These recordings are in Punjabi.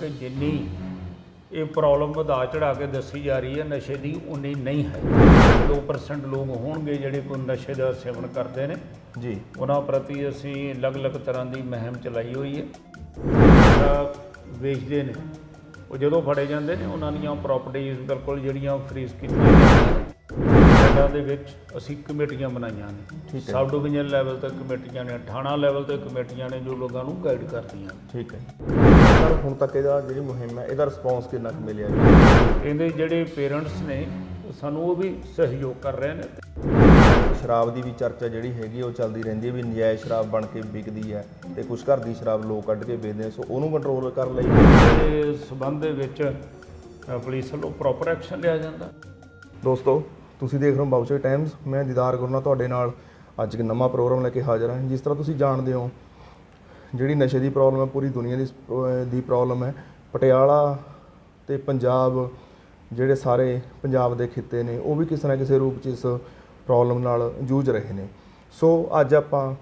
ਕਿ ਜਿੰਨੀ ਇਹ ਪ੍ਰੋਬਲਮ ਵਧਾ ਚੜਾ ਕੇ ਦੱਸੀ ਜਾ ਰਹੀ ਹੈ ਨਸ਼ੇ ਦੀ ਉਨੀ ਨਹੀਂ ਹੈ। 2% ਲੋਕ ਹੋਣਗੇ ਜਿਹੜੇ ਕੋਈ ਨਸ਼ੇ ਦਾ ਸੇਵਨ ਕਰਦੇ ਨੇ। ਜੀ। ਉਹਨਾਂ ਪ੍ਰਤੀ ਅਸੀਂ ਅਲੱਗ-ਅਲੱਗ ਤਰ੍ਹਾਂ ਦੀ ਮੁਹਿੰਮ ਚਲਾਈ ਹੋਈ ਹੈ। ਜਿਹੜਾ ਵੇਚਦੇ ਨੇ। ਉਹ ਜਦੋਂ ਫੜੇ ਜਾਂਦੇ ਨੇ ਉਹਨਾਂ ਦੀਆਂ ਪ੍ਰਾਪਰਟੀਆਂ ਬਿਲਕੁਲ ਜਿਹੜੀਆਂ ਫਰੀਜ਼ ਕੀਤੀਆਂ ਪਿੰਡਾਂ ਦੇ ਵਿੱਚ ਅਸੀਂ ਕਮੇਟੀਆਂ ਬਣਾਈਆਂ ਨੇ। ਠੀਕ ਹੈ। ਸਬ ਡਿਵੀਜ਼ਨ ਲੈਵਲ ਤੇ ਕਮੇਟੀਆਂ ਨੇ ਥਾਣਾ ਲੈਵਲ ਤੇ ਕਮੇਟੀਆਂ ਨੇ ਜੋ ਲੋਕਾਂ ਨੂੰ ਗਾਈਡ ਕਰਦੀਆਂ ਨੇ। ਠੀਕ ਹੈ। ਸਰ ਹੁਣ ਤੱਕ ਇਹਦਾ ਜਿਹੜੀ ਮੁਹਿੰਮ ਹੈ ਇਹਦਾ ਰਿਸਪੌਂਸ ਕਿੰਨਾ ਕੁ ਮਿਲਿਆ ਜੀ? ਇਹਦੇ ਜਿਹੜੇ ਪੇਰੈਂਟਸ ਨੇ ਉਹ ਸਾਨੂੰ ਉਹ ਵੀ ਸਹਿਯੋਗ ਕਰ ਰਹੇ ਨੇ। ਸ਼ਰਾਬ ਦੀ ਵੀ ਚਰਚਾ ਜਿਹੜੀ ਹੈਗੀ ਉਹ ਚੱਲਦੀ ਰਹਿੰਦੀ ਹੈ ਵੀ ਨਜਾਇਜ਼ ਸ਼ਰਾਬ ਬਣ ਕੇ ਵਿਕਦੀ ਹੈ ਤੇ ਕੁਝ ਘਰ ਦੀ ਸ਼ਰਾਬ ਲੋਕ ਕੱਢ ਕੇ ਵੇਚਦੇ ਆ ਸੋ ਉਹਨੂੰ ਕੰਟਰੋਲ ਕਰਨ ਲਈ ਤੇ ਸਬੰਧ ਦੇ ਵਿੱਚ ਅ, ਪੁਲਿਸ ਵੱਲੋਂ ਪ੍ਰੋਪਰ ਐਕਸ਼ਨ ਲਿਆ ਜਾਂਦਾ। ਦੋਸਤੋ ਤੁਸੀਂ ਦੇਖ ਰਹੇ ਹੋ ਬਾਉਚਰ ਟਾਈਮਸ ਮੈਂ ਦੀਦਾਰ ਗੁਰਨਾ ਤੁਹਾਡੇ ਨਾਲ। ਅੱਜ ਇੱਕ ਨਵਾਂ ਪ੍ਰੋਗਰਾਮ ਲੈ ਕੇ ਹਾਜ਼ਰ ਹਾਂ। ਜਿਸ ਤਰ੍ਹਾਂ ਤੁਸੀਂ ਜਾਣਦੇ ਹੋ, ਜਿਹੜੀ ਨਸ਼ੇ ਦੀ ਪ੍ਰੋਬਲਮ ਹੈ, ਪੂਰੀ ਦੁਨੀਆ ਦੀ ਦੀ ਪ੍ਰੋਬਲਮ ਹੈ। ਪਟਿਆਲਾ ਤੇ ਪੰਜਾਬ, ਜਿਹੜੇ ਸਾਰੇ ਪੰਜਾਬ ਦੇ ਖਿੱਤੇ ਨੇ, ਉਹ ਵੀ ਕਿਸੇ ਨਾ ਕਿਸੇ ਰੂਪ 'ਚ ਇਸ ਪ੍ਰੋਬਲਮ ਨਾਲ ਜੂਝ ਰਹੇ ਨੇ। ਸੋ, ਅੱਜ ਆਪਾਂ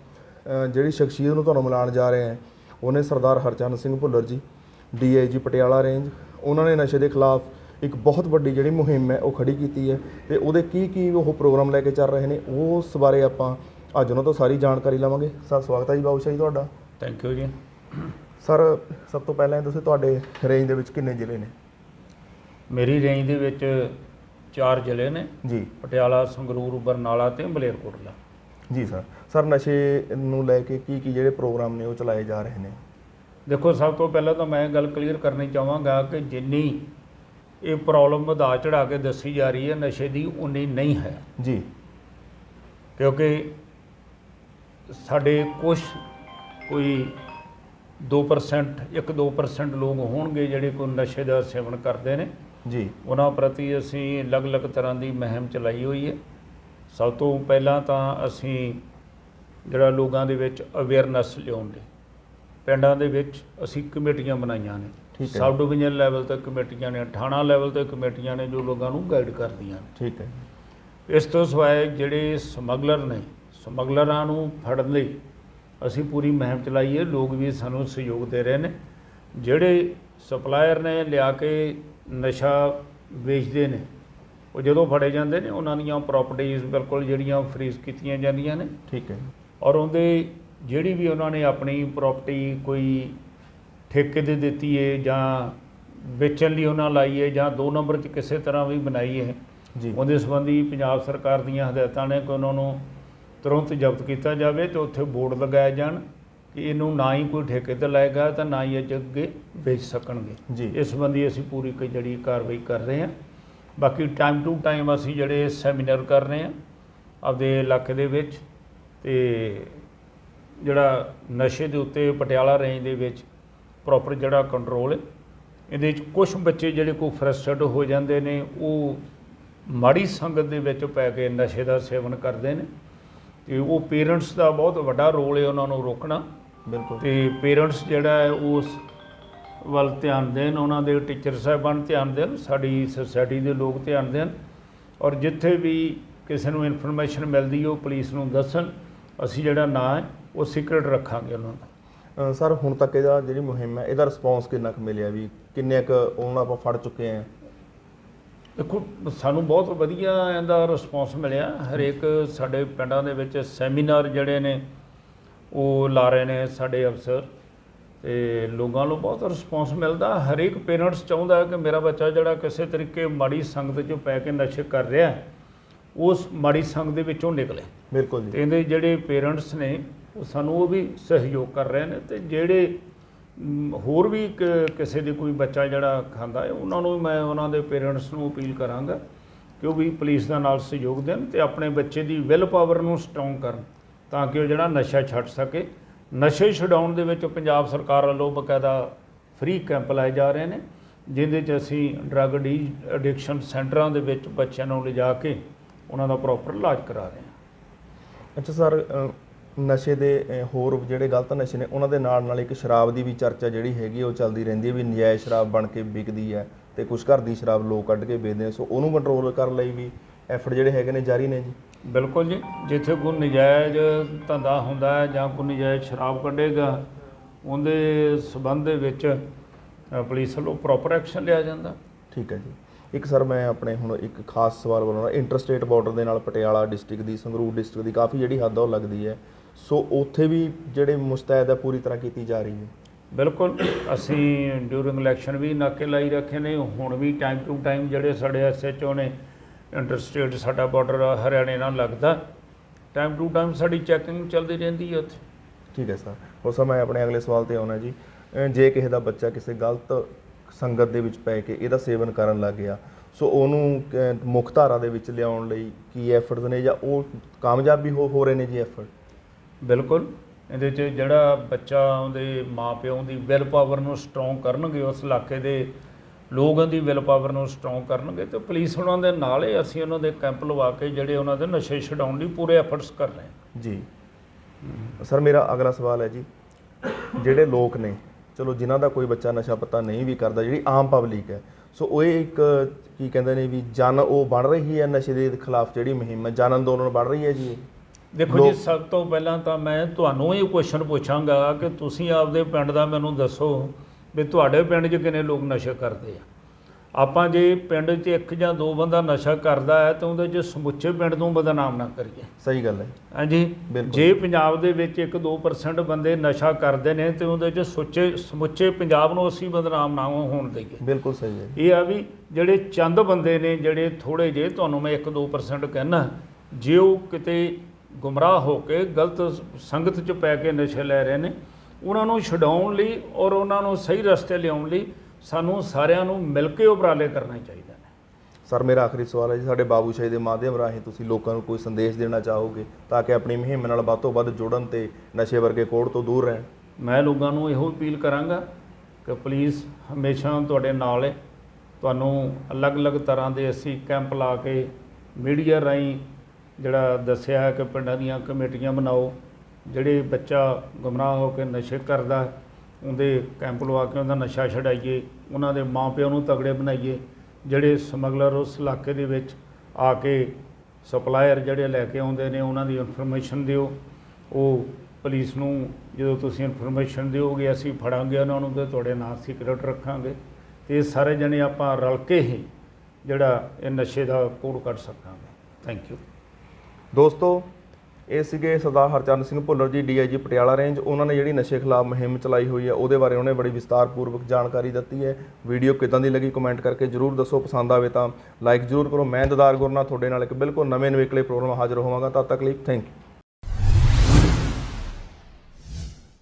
ਜਿਹੜੀ ਸ਼ਖਸੀਅਤ ਨੂੰ ਤੁਹਾਨੂੰ ਮਿਲਾਉਣ ਜਾ ਰਹੇ ਹਾਂ, ਉਹਨੇ ਸਰਦਾਰ ਹਰਚੰਦ ਸਿੰਘ ਭੁੱਲਰ ਜੀ ਡੀਆਈਜੀ ਪਟਿਆਲਾ ਰੇਂਜ ਉਹਨਾਂ ਨੇ ਨਸ਼ੇ ਦੇ ਖਿਲਾਫ ਇੱਕ ਬਹੁਤ ਵੱਡੀ ਜਿਹੜੀ ਮੁਹਿੰਮ ਹੈ ਉਹ ਖੜੀ ਕੀਤੀ ਹੈ ਤੇ ਉਹਦੇ ਕੀ ਕੀ ਉਹ ਪ੍ਰੋਗਰਾਮ ਲੈ ਕੇ ਚੱਲ ਰਹੇ ਨੇ ਉਸ ਬਾਰੇ ਆਪਾਂ ਅੱਜ ਉਹਨਾਂ ਤੋਂ ਸਾਰੀ ਜਾਣਕਾਰੀ ਲਵਾਂਗੇ। ਸਰ ਸਵਾਗਤ ਹੈ ਜੀ ਬਾਬੂ ਸ਼ਾਹ ਜੀ ਤੁਹਾਡਾ। ਥੈਂਕ ਯੂ ਜੀ। ਸਰ ਸਭ ਤੋਂ ਪਹਿਲਾਂ ਇਹ ਦੱਸੋ ਤੁਹਾਡੇ ਰੇਂਜ ਦੇ ਵਿੱਚ ਕਿੰਨੇ ਜ਼ਿਲ੍ਹੇ ਨੇ? ਮੇਰੀ ਰੇਂਜ ਦੇ ਵਿੱਚ ਚਾਰ ਜ਼ਿਲ੍ਹੇ ਨੇ। ਜੀ। ਪਟਿਆਲਾ ਸੰਗਰੂਰ ਬਰਨਾਲਾ ਤੇ ਮਲੇਰਕੋਟਲਾ ਜੀ ਸਰ। ਸਰ ਨਸ਼ੇ ਨੂੰ ਲੈ ਕੇ ਕੀ ਕੀ ਜਿਹੜੇ ਪ੍ਰੋਗਰਾਮ ਨੇ ਉਹ ਚਲਾਏ ਜਾ ਰਹੇ ਨੇ? ਦੇਖੋ ਸਭ ਤੋਂ ਪਹਿਲਾਂ ਤਾਂ ਮੈਂ ਗੱਲ ਕਲੀਅਰ ਕਰਨੀ ਚਾਹਾਂਗਾ ਕਿ ਜਿੰਨੀ ਇਹ ਪ੍ਰੋਬਲਮ ਵਧਾ ਚੜਾ ਕੇ ਦੱਸੀ ਜਾ ਰਹੀ ਹੈ ਨਸ਼ੇ ਦੀ ਉਨੀ ਨਹੀਂ ਹੈ। ਜੀ। ਕਿਉਂਕਿ ਸਾਡੇ ਕੁਝ ਕੋਈ 2% 1-2% ਲੋਕ ਹੋਣਗੇ ਜਿਹੜੇ ਕੋਈ ਨਸ਼ੇ ਦਾ ਸੇਵਨ ਕਰਦੇ ਨੇ। ਜੀ। ਉਹਨਾਂ ਪ੍ਰਤੀ ਅਸੀਂ ਅਲੱਗ-ਅਲੱਗ ਤਰ੍ਹਾਂ ਦੀ ਮੁਹਿੰਮ ਚਲਾਈ ਹੋਈ ਹੈ। ਸਭ ਤੋਂ ਪਹਿਲਾਂ ਤਾਂ ਅਸੀਂ ਜਿਹੜਾ ਲੋਕਾਂ ਦੇ ਵਿੱਚ ਅਵੇਅਰਨੈਸ ਲਿਆਉਣ ਲਈ ਪਿੰਡਾਂ ਦੇ ਵਿੱਚ ਅਸੀਂ ਕਮੇਟੀਆਂ ਬਣਾਈਆਂ ਨੇ। ਠੀਕ ਹੈ। ਸਬ ਡਿਵੀਜ਼ਨ ਲੈਵਲ ਤੇ ਕਮੇਟੀਆਂ ਨੇ ਥਾਣਾ ਲੈਵਲ ਤੇ ਕਮੇਟੀਆਂ ਨੇ ਜੋ ਲੋਕਾਂ ਨੂੰ ਗਾਈਡ ਕਰਦੀਆਂ ਨੇ। ਠੀਕ ਹੈ। ਇਸ ਤੋਂ ਸਿਵਾਏ ਜਿਹੜੇ ਸਮਗਲਰ ਨੇ ਸਮਗਲਰਾਂ ਨੂੰ ਫੜਨ ਲਈ ਅਸੀਂ ਪੂਰੀ ਮੁਹਿੰਮ ਚਲਾਈ ਹੈ। ਲੋਕ ਵੀ ਸਾਨੂੰ ਸਹਿਯੋਗ ਦੇ ਰਹੇ ਨੇ। ਜਿਹੜੇ ਸਪਲਾਇਰ ਨੇ ਲਿਆ ਕੇ ਨਸ਼ਾ ਵੇਚਦੇ ਨੇ ਉਹ ਜਦੋਂ ਫੜੇ ਜਾਂਦੇ ਨੇ ਉਹਨਾਂ ਦੀਆਂ ਪ੍ਰਾਪਰਟੀਆਂ ਬਿਲਕੁਲ ਜਿਹੜੀਆਂ ਫਰੀਜ਼ ਕੀਤੀਆਂ ਜਾਂਦੀਆਂ ਨੇ। ਠੀਕ ਹੈ। ਔਰ ਉਹਦੇ ਜਿਹੜੀ ਵੀ ਉਹਨਾਂ ਨੇ ਆਪਣੀ ਪ੍ਰਾਪਰਟੀ ਕੋਈ ਠੇਕੇ ਤੇ ਦਿੱਤੀ ਹੈ ਜਾਂ ਵੇਚਣ ਲਈ ਉਹਨਾਂ ਲਾਈ ਹੈ ਜਾਂ ਦੋ ਨੰਬਰ 'ਚ ਕਿਸੇ ਤਰ੍ਹਾਂ ਵੀ ਬਣਾਈ ਹੈ ਜੀ। ਉਹਦੇ ਸੰਬੰਧੀ ਪੰਜਾਬ ਸਰਕਾਰ ਦੀਆਂ ਹਦਾਇਤਾਂ ਨੇ ਕਿ ਉਹਨਾਂ ਨੂੰ ਤੁਰੰਤ ਜ਼ਬਤ ਕੀਤਾ ਜਾਵੇ ਤੇ ਉੱਥੇ ਬੋਰਡ ਲਗਾਏ ਜਾਣ ਕਿ ਇਹਨੂੰ ਨਾ ਹੀ ਕੋਈ ਠੇਕੇ ਤੇ ਲਾਏਗਾ ਤਾਂ ਨਾ ਹੀ ਇਹ ਅੱਗੇ ਵੇਚ ਸਕਣਗੇ। ਜੀ। ਇਸ ਸੰਬੰਧੀ ਅਸੀਂ ਪੂਰੀ ਕੋਈ ਜਿਹੜੀ ਕਾਰਵਾਈ ਕਰ ਰਹੇ ਹਾਂ। ਬਾਕੀ ਟਾਈਮ ਟੂ ਟਾਈਮ ਅਸੀਂ ਜਿਹੜੇ ਸੈਮੀਨਾਰ ਕਰ ਰਹੇ ਹਾਂ ਆਪਦੇ ਇਲਾਕੇ ਦੇ ਵਿੱਚ ਤੇ ਜਿਹੜਾ ਨਸ਼ੇ ਦੇ ਉੱਤੇ ਪਟਿਆਲਾ ਰੇਂਜ ਦੇ ਵਿੱਚ ਪ੍ਰੋਪਰ ਜਿਹੜਾ ਕੰਟਰੋਲ ਹੈ ਇਹਦੇ ਵਿੱਚ ਕੁਝ ਬੱਚੇ ਜਿਹੜੇ ਕੋਈ ਫਰਸਟ੍ਰੇਟ ਹੋ ਜਾਂਦੇ ਨੇ ਉਹ ਮਾੜੀ ਸੰਗਤ ਦੇ ਵਿੱਚ ਪੈ ਕੇ ਨਸ਼ੇ ਦਾ ਸੇਵਨ ਕਰਦੇ ਨੇ ਤੇ ਉਹ ਪੇਰੈਂਟਸ ਦਾ ਬਹੁਤ ਵੱਡਾ ਰੋਲ ਹੈ ਉਹਨਾਂ ਨੂੰ ਰੋਕਣਾ। ਬਿਲਕੁਲ। ਤੇ ਪੇਰੈਂਟਸ ਜਿਹੜਾ ਹੈ ਉਸ ਵੱਲ ਧਿਆਨ ਦੇਣ ਉਹਨਾਂ ਦੇ ਟੀਚਰ ਸਾਹਿਬਾਨ ਧਿਆਨ ਦੇਣ ਸਾਡੀ ਸੁਸਾਇਟੀ ਦੇ ਲੋਕ ਧਿਆਨ ਦੇਣ ਔਰ ਜਿੱਥੇ ਵੀ ਕਿਸੇ ਨੂੰ ਇਨਫੋਰਮੇਸ਼ਨ ਮਿਲਦੀ ਹੈ ਉਹ ਪੁਲਿਸ ਨੂੰ ਦੱਸਣ ਅਸੀਂ ਜਿਹੜਾ ਨਾਂ ਹੈ ਉਹ ਸੀਕ੍ਰੇਟ ਰੱਖਾਂਗੇ ਉਹਨਾਂ ਦਾ ਅ, ਸਰ ਹੁਣ ਤੱਕ ਇਹਦਾ ਜਿਹੜੀ ਮੁਹਿੰਮ ਹੈ ਇਹਦਾ ਰਿਸਪੌਂਸ ਕਿੰਨਾ ਕੁ ਮਿਲਿਆ ਵੀ? ਕਿੰਨੇ ਕੁ ਉਹਨਾਂ ਆਪਾਂ ਫੜ ਚੁੱਕੇ ਆ ਦੇਖੋ ਸਾਨੂੰ ਬਹੁਤ ਵਧੀਆ ਇਹਦਾ ਰਿਸਪੌਂਸ ਮਿਲਿਆ। ਹਰੇਕ ਸਾਡੇ ਪਿੰਡਾਂ ਦੇ ਵਿੱਚ ਸੈਮੀਨਾਰ ਜਿਹੜੇ ਨੇ ਉਹ ਲਾ ਰਹੇ ਨੇ ਸਾਡੇ ਅਫਸਰ। ਤੇ ਲੋਕਾਂ ਨੂੰ ਬਹੁਤ ਰਿਸਪੌਂਸ ਮਿਲਦਾ। ਹਰੇਕ ਪੇਰੈਂਟਸ ਚਾਹੁੰਦਾ ਹੈ ਕਿ ਮੇਰਾ ਬੱਚਾ ਜਿਹੜਾ ਕਿਸੇ ਤਰੀਕੇ ਮਾੜੀ ਸੰਗਤ 'ਚੋਂ ਪੈ ਕੇ ਨਸ਼ੇ ਕਰ ਰਿਹਾ ਹੈ, ਉਸ ਮਾੜੀ ਸੰਗਤ ਦੇ ਵਿੱਚੋਂ ਨਿਕਲੇ। ਬਿਲਕੁਲ ਤੇ ਜੀ ਇਹਦੇ ਜਿਹੜੇ ਪੇਰੈਂਟਸ ਨੇ ਉਹ ਸਾਨੂੰ ਉਹ ਵੀ ਸਹਿਯੋਗ ਕਰ ਰਹੇ ਨੇ ਤੇ ਜਿਹੜੇ ਹੋਰ ਵੀ ਕ- ਕਿਸੇ ਦੇ ਕੋਈ ਬੱਚਾ ਜਿਹੜਾ ਖਾਂਦਾ ਹੈ, ਉਹਨਾਂ ਨੂੰ ਮੈਂ ਉਹਨਾਂ ਦੇ ਪੇਰੈਂਟਸ ਨੂੰ ਅਪੀਲ ਕਰਾਂਗਾ ਕਿ ਉਹ ਵੀ ਪੁਲਿਸ ਦਾ ਨਾਲ ਸਹਿਯੋਗ ਦੇਣ ਤੇ ਆਪਣੇ ਬੱਚੇ ਦੀ ਵਿਲ ਪਾਵਰ ਨੂੰ ਸਟਰੋਂਗ ਕਰਨ ਤਾਂ ਕਿ ਉਹ ਜਿਹੜਾ ਨਸ਼ਾ ਛੱਡ ਸਕੇ। ਨਸ਼ੇ ਛਡਾਉਣ ਦੇ ਵਿੱਚ ਪੰਜਾਬ ਸਰਕਾਰ ਵੱਲੋਂ ਬਕਾਇਦਾ ਫ੍ਰੀ ਕੈਂਪ ਲਾਏ ਜਾ ਰਹੇ ਨੇ, ਜਿਹਦੇ 'ਚ ਅਸੀਂ ਡਰੱਗ ਡੀ ਐਡਿਕਸ਼ਨ ਸੈਂਟਰਾਂ ਦੇ ਵਿੱਚ ਬੱਚਿਆਂ ਨੂੰ ਲਿਜਾ ਕੇ ਉਹਨਾਂ ਦਾ ਪ੍ਰੋਪਰ ਇਲਾਜ ਕਰਾ ਰਹੇ ਹਾਂ। ਅੱਛਾ ਸਰ ਨਸ਼ੇ ਦੇ ਹੋਰ ਜਿਹੜੇ ਗਲਤ ਨਸ਼ੇ ਨੇ ਉਹਨਾਂ ਦੇ ਨਾਲ ਨਾਲ ਇੱਕ ਸ਼ਰਾਬ ਦੀ ਵੀ ਚਰਚਾ ਜਿਹੜੀ ਹੈਗੀ ਉਹ ਚੱਲਦੀ ਰਹਿੰਦੀ ਹੈ ਵੀ ਨਜਾਇਜ਼ ਸ਼ਰਾਬ ਬਣ ਕੇ ਵਿਕਦੀ ਹੈ ਤੇ ਕੁਝ ਘਰ ਦੀ ਸ਼ਰਾਬ ਲੋਕ ਕੱਢ ਕੇ ਵੇਚਦੇ ਆ। ਸੋ ਉਹਨੂੰ ਕੰਟਰੋਲ ਕਰਨ ਲਈ ਵੀ ਐਫਰਟ ਜਿਹੜੇ ਹੈਗੇ ਨੇ ਜਾਰੀ ਨੇ ਜੀ। ਬਿਲਕੁਲ ਜੀ। ਜਿੱਥੇ ਕੋਈ ਨਜਾਇਜ਼ ਧੰਦਾ ਹੁੰਦਾ ਹੈ ਜਾਂ ਕੋਈ ਨਜਾਇਜ਼ ਸ਼ਰਾਬ ਕੱਢੇਗਾ ਉਹਦੇ ਸਬੰਧ ਦੇ ਵਿੱਚ ਅ, ਪੁਲਿਸ ਵੱਲੋਂ ਪ੍ਰੋਪਰ ਐਕਸ਼ਨ ਲਿਆ ਜਾਂਦਾ। ਠੀਕ ਹੈ ਜੀ। ਇੱਕ ਸਰ ਮੈਂ ਆਪਣੇ ਹੁਣ ਇੱਕ ਖਾਸ ਸਵਾਲ ਬੋਲਣਾ ਇੰਟਰਸਟੇਟ ਬਾਰਡਰ ਦੇ ਨਾਲ ਪਟਿਆਲਾ ਡਿਸਟ੍ਰਿਕਟ ਦੀ ਸੰਗਰੂਰ ਡਿਸਟ੍ਰਿਕਟ ਦੀ ਕਾਫੀ ਜਿਹੜੀ ਹੱਦ ਆ ਉਹ ਲੱਗਦੀ ਹੈ। ਸੋ ਉੱਥੇ ਵੀ ਜਿਹੜੇ ਮੁਸਤੈਦ ਹੈ ਪੂਰੀ ਤਰ੍ਹਾਂ ਕੀਤੀ ਜਾ ਰਹੀ ਹੈ। ਬਿਲਕੁਲ ਅਸੀਂ ਡਿਊਰਿੰਗ ਇਲੈਕਸ਼ਨ ਵੀ ਨਾਕੇ ਲਾਈ ਰੱਖੇ ਨੇ ਹੁਣ ਵੀ ਟਾਈਮ ਟੂ ਟਾਈਮ ਜਿਹੜੇ ਸਾਡੇ ਐਸਐਚਓ ਨੇ ਇੰਟਰਸਟੇਟ ਸਾਡਾ ਬਾਰਡਰ ਹਰਿਆਣੇ ਨਾਲ ਲੱਗਦਾ। ਟਾਈਮ ਟੂ ਟਾਈਮ ਸਾਡੀ ਚੈਕਿੰਗ ਚੱਲਦੀ ਰਹਿੰਦੀ ਹੈ ਉੱਥੇ। ਠੀਕ ਹੈ ਸਰ। ਹੋਰ ਸਰ ਮੈਂ ਆਪਣੇ ਅਗਲੇ ਸਵਾਲ ਤੇ ਆਉਣਾ ਜੀ। ਜੇ ਕਿਸੇ ਦਾ ਬੱਚਾ ਕਿਸੇ ਗਲਤ ਸੰਗਤ ਦੇ ਵਿੱਚ ਪੈ ਕੇ ਇਹਦਾ ਸੇਵਨ ਕਰਨ ਲੱਗ ਗਿਆ ਸੋ ਉਹਨੂੰ ਮੁੱਖ ਧਾਰਾ ਦੇ ਵਿੱਚ ਲਿਆਉਣ ਲਈ ਕੀ ਐਫਰਟਸ ਨੇ ਜਾਂ ਉਹ ਕਾਮਯਾਬ ਵੀ ਹੋ ਹੋ ਰਹੇ ਨੇ ਜੀ ਐਫਰਟ ਬਿਲਕੁਲ। ਇਹਦੇ 'ਚ ਜਿਹੜਾ ਬੱਚਾ ਉਹਦੇ ਮਾਪਿਆਂ ਦੀ ਵਿਲ ਪਾਵਰ ਨੂੰ ਸਟਰੋਂਗ ਕਰਨਗੇ, ਉਸ ਇਲਾਕੇ ਦੇ ਲੋਕਾਂ ਦੀ ਵਿਲ ਪਾਵਰ ਨੂੰ ਸਟਰੋਂਗ ਕਰਨਗੇ, ਤੇ ਪੁਲਿਸ ਉਹਨਾਂ ਦੇ ਨਾਲ ਹੀ ਅਸੀਂ ਉਹਨਾਂ ਦੇ ਕੈਂਪ ਲਵਾ ਕੇ ਜਿਹੜੇ ਉਹਨਾਂ ਦੇ ਨਸ਼ੇ ਛਡਾਉਣ ਲਈ ਪੂਰੇ ਐਫਰਟਸ ਕਰ ਰਹੇ ਹਾਂ। ਜੀ। ਸਰ, ਮੇਰਾ ਅਗਲਾ ਸਵਾਲ ਹੈ ਜੀ। ਜਿਹੜੇ ਲੋਕ ਨੇ, ਚਲੋ ਜਿਨ੍ਹਾਂ ਦਾ ਕੋਈ ਬੱਚਾ ਨਸ਼ਾ ਪੱਤਾ ਨਹੀਂ ਵੀ ਕਰਦਾ, ਜਿਹੜੀ ਆਮ ਪਬਲਿਕ ਹੈ, ਸੋ ਉਹ ਇਹ ਇੱਕ ਕੀ ਕਹਿੰਦੇ ਨੇ ਵੀ ਜਨ ਉਹ ਬਣ ਰਹੀ ਹੈ ਨਸ਼ੇ ਦੇ ਖਿਲਾਫ ਜਿਹੜੀ ਮੁਹਿੰਮ ਹੈ, ਜਨ ਅੰਦੋਲਨ ਬਣ ਰਹੀ ਹੈ ਜੀ ਇਹ? ਦੇਖੋ ਜੀ ਸਭ ਤੋਂ ਪਹਿਲਾਂ ਤਾਂ ਮੈਂ ਤੁਹਾਨੂੰ ਇਹ ਕੁਐਸਚਨ ਪੁੱਛਾਂਗਾ ਕਿ ਤੁਸੀਂ ਆਪਦੇ ਪਿੰਡ ਦਾ ਮੈਨੂੰ ਦੱਸੋ ਵੀ ਤੁਹਾਡੇ ਪਿੰਡ 'ਚ ਕਿੰਨੇ ਲੋਕ ਨਸ਼ਾ ਕਰਦੇ ਆ? ਆਪਾਂ ਜੇ ਪਿੰਡ 'ਚ ਇੱਕ ਜਾਂ ਦੋ ਬੰਦਾ ਨਸ਼ਾ ਕਰਦਾ ਹੈ ਤਾਂ ਉਹਦੇ 'ਚ ਸਮੁੱਚੇ ਪਿੰਡ ਨੂੰ ਬਦਨਾਮ ਨਾ ਕਰੀਏ। ਸਹੀ ਗੱਲ ਹੈ। ਹਾਂਜੀ। ਜੇ ਪੰਜਾਬ ਦੇ ਵਿੱਚ 1-2% ਬੰਦੇ ਨਸ਼ਾ ਕਰਦੇ ਨੇ ਤੇ ਉਹਦੇ 'ਚ ਸੁੱਚੇ ਸਮੁੱਚੇ ਪੰਜਾਬ ਨੂੰ ਅਸੀਂ ਬਦਨਾਮ ਨਾ ਹੋਣ ਦਈਏ। ਬਿਲਕੁਲ ਸਹੀ ਹੈ। ਇਹ ਆ ਵੀ ਜਿਹੜੇ ਚੰਦ ਬੰਦੇ ਨੇ ਜਿਹੜੇ ਥੋੜੇ ਜੇ ਤੁਹਾਨੂੰ ਮੈਂ 1-2% ਕਹਿਣਾ ਜੇ ਉਹ ਕਿਤੇ ਗੁੰਮਰਾਹ ਹੋ ਕੇ ਗਲਤ ਸੰਗਤ 'ਚ ਪੈ ਕੇ ਨਸ਼ੇ ਲੈ ਰਹੇ ਨੇ। ਉਹਨਾਂ ਨੂੰ ਛਡਾਉਣ ਲਈ ਔਰ ਉਹਨਾਂ ਨੂੰ ਸਹੀ ਰਸਤੇ ਲਿਆਉਣ ਲਈ ਸਾਨੂੰ ਸਾਰਿਆਂ ਨੂੰ ਮਿਲ ਕੇ ਉਪਰਾਲੇ ਕਰਨੇ ਚਾਹੀਦੇ ਨੇ। ਸਰ ਮੇਰਾ ਆਖਰੀ ਸਵਾਲ ਹੈ ਜੀ ਸਾਡੇ ਬਾਬੂ ਸ਼ਾਹੀ ਦੇ ਮਾਧਿਅਮ ਰਾਹੀਂ ਤੁਸੀਂ ਲੋਕਾਂ ਨੂੰ ਕੋਈ ਸੰਦੇਸ਼ ਦੇਣਾ ਚਾਹੋਗੇ ਤਾਂ ਕਿ ਆਪਣੀ ਮੁਹਿੰਮ ਨਾਲ ਵੱਧ ਤੋਂ ਵੱਧ ਜੁੜਨ ਤੇ ਨਸ਼ੇ ਵਰਗੇ ਕੋੜ ਤੋਂ ਦੂਰ ਰਹਿਣ? ਮੈਂ ਲੋਕਾਂ ਨੂੰ ਇਹੋ ਅਪੀਲ ਕਰਾਂਗਾ ਕਿ ਪੁਲਿਸ ਹਮੇਸ਼ਾ ਤੁਹਾਡੇ ਨਾਲ ਹੈ। ਤੁਹਾਨੂੰ ਅਲੱਗ-ਅਲੱਗ ਤਰ੍ਹਾਂ ਦੇ ਅਸੀਂ ਕੈਂਪ ਲਾ ਕੇ ਮੀਡੀਆ ਰਾਹੀਂ ਜਿਹੜਾ ਦੱਸਿਆ ਹੈ ਕਿ ਪਿੰਡਾਂ ਦੀਆਂ ਕਮੇਟੀਆਂ ਬਣਾਓ, ਜਿਹੜੇ ਬੱਚਾ ਗੁੰਮਰਾਹ ਹੋ ਕੇ ਨਸ਼ੇ ਕਰਦਾ ਉਹਦੇ ਕੈਂਪ ਲਵਾ ਕੇ ਉਹਦਾ ਨਸ਼ਾ ਛਡਾਈਏ, ਉਹਨਾਂ ਦੇ ਮਾਪਿਆਂ ਨੂੰ ਤਗੜੇ ਬਣਾਈਏ, ਜਿਹੜੇ ਸਮਗਲਰ ਉਸ ਇਲਾਕੇ ਦੇ ਵਿੱਚ ਆ ਕੇ ਸਪਲਾਇਰ ਜਿਹੜੇ ਲੈ ਕੇ ਆਉਂਦੇ ਨੇ, ਉਹਨਾਂ ਦੀ ਇਨਫੋਰਮੇਸ਼ਨ ਦਿਓ। ਉਹ ਪੁਲਿਸ ਨੂੰ ਜਦੋਂ ਤੁਸੀਂ ਇਨਫੋਰਮੇਸ਼ਨ ਦਿਓਗੇ, ਅਸੀਂ ਫੜਾਂਗੇ ਉਹਨਾਂ ਨੂੰ ਤੇ ਤੁਹਾਡੇ ਨਾਂ ਸੀਕ੍ਰੇਟ ਰੱਖਾਂਗੇ ਤੇ ਇਹ ਸਾਰੇ ਜਣੇ ਆਪਾਂ ਰਲ ਕੇ ਹੀ ਜਿਹੜਾ ਇਹ ਨਸ਼ੇ ਦਾ ਕੋਡ ਕੱਢ ਸਕਾਂਗੇ। ਥੈਂਕ ਯੂ ਦੋਸਤੋ, ਇਹ ਸੀਗੇ ਸਰਦਾਰ ਹਰਚਰਨ ਸਿੰਘ ਭੁੱਲਰ ਜੀ, ਡੀਆਈਜੀ ਪਟਿਆਲਾ ਰੇਂਜ। ਉਹਨਾਂ ਨੇ ਜਿਹੜੀ ਨਸ਼ੇ ਖਿਲਾਫ ਮੁਹਿੰਮ ਚਲਾਈ ਹੋਈ ਹੈ, ਉਹਦੇ ਬਾਰੇ ਉਹਨੇ ਬੜੀ ਵਿਸਤਾਰਪੂਰਵਕ ਜਾਣਕਾਰੀ ਦਿੱਤੀ ਹੈ। ਵੀਡੀਓ ਕਿਦਾਂ ਦੀ ਲੱਗੀ ਕਮੈਂਟ ਕਰਕੇ ਜਰੂਰ ਦੱਸੋ, ਪਸੰਦ ਆਵੇ ਤਾਂ ਲਾਈਕ ਜਰੂਰ ਕਰੋ। ਮੈਂ ਦਦਾਰ ਗੁਰਨਾ ਤੁਹਾਡੇ ਨਾਲ ਇੱਕ ਬਿਲਕੁਲ ਨਵੇਂ ਨਵੇਕਲੇ ਪ੍ਰੋਗਰਾਮ ਹਾਜ਼ਰ ਹੋਵਾਂਗਾ। ਤਦ ਤੱਕ ਲਈ ਥੈਂਕ ਯੂ